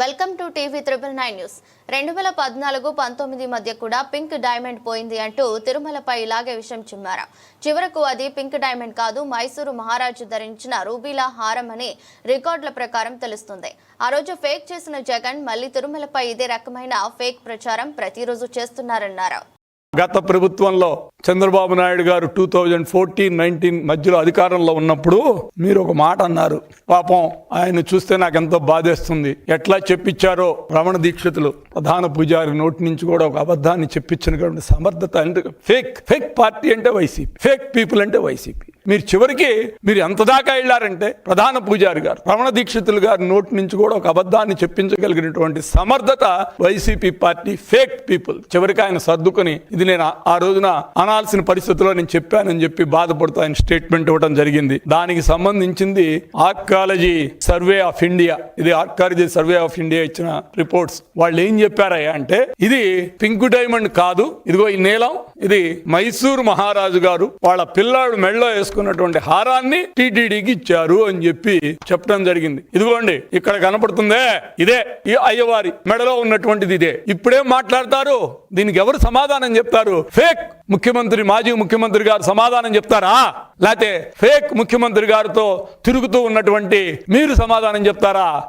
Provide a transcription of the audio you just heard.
Welcome to TV triple nine news. రెండు వేల పద్నాలుగు పంతొమ్మిది మధ్య కూడా పింక్ డైమండ్ పోయింది అంటూ తిరుమలపై ఇలాగే విషయం చిమ్మారు. చివరకు అది పింక్ డైమండ్ కాదు మైసూరు మహారాజు ధరించిన రూబీలా హారం అని రికార్డుల ప్రకారం తెలుస్తుంది. ఆ రోజు ఫేక్ చేసిన జగన్ మళ్ళీ తిరుమలపై ఇదే రకమైన ఫేక్ ప్రచారం ప్రతిరోజు చేస్తున్నారన్నారు. గత ప్రభుత్వంలో చంద్రబాబు నాయుడు గారు టూ థౌజండ్ ఫోర్టీన్ నైన్టీన్ మధ్యలో అధికారంలో ఉన్నప్పుడు మీరు ఒక మాట అన్నారు. పాపం ఆయన చూస్తే నాకు ఎంతో బాధేస్తుంది. ఎట్లా చెప్పించారో రమణ దీక్షితులు ప్రధాన పూజారి నోటి నుంచి కూడా ఒక అబద్ధాన్ని చెప్పించినటువంటి సమర్థత అంటే ఫేక్ ఫేక్ పార్టీ అంటే వైసీపీ ఫేక్ పీపుల్ అంటే వైసీపీ. మీరు చివరికి మీరు ఎంత దాకా వెళ్ళారంటే ప్రధాన పూజారి గారు రమణ దీక్షితులు గారి నోటి నుంచి కూడా ఒక అబద్ధాన్ని చెప్పించగలిగినటువంటి సమర్థత వైసీపీ పార్టీ ఫేక్ పీపుల్. చివరికి ఆయన సర్దుకొని ఇది నేను ఆ- రోజున అనాల్సిన పరిస్థితిలో నేను చెప్పానని చెప్పి బాధపడుతూ ఆయన స్టేట్మెంట్ ఇవ్వడం జరిగింది. దానికి సంబంధించింది ఆర్కాలజీ సర్వే ఆఫ్ ఇండియా. ఇది ఆర్కాలజీ సర్వే ఆఫ్ ఇండియా ఇచ్చిన రిపోర్ట్స్. వాళ్ళు ఏం చెప్పారయ్యా అంటే ఇది పింక్ డైమండ్ కాదు ఇదిగో ఈ నీలం ఇది మైసూరు మహారాజు గారు వాళ్ళ పిల్లాడు మెడలో వేసుకున్నటువంటి హారాన్ని టీటీడీకి ఇచ్చారు అని చెప్పి చెప్పడం జరిగింది. ఇదిగోండి ఇక్కడ కనపడుతుందే ఇదే ఈ అయ్యవారి మెడలో ఉన్నటువంటిది ఇదే. ఇప్పుడేం మాట్లాడతారు? దీనికి ఎవరు సమాధానం చెప్తారు? ఫేక్ ముఖ్యమంత్రి మాజీ ముఖ్యమంత్రి గారు సమాధానం చెప్తారా? లేకపోతే ఫేక్ ముఖ్యమంత్రి గారితో తిరుగుతూ ఉన్నటువంటి మీరు సమాధానం చెప్తారా?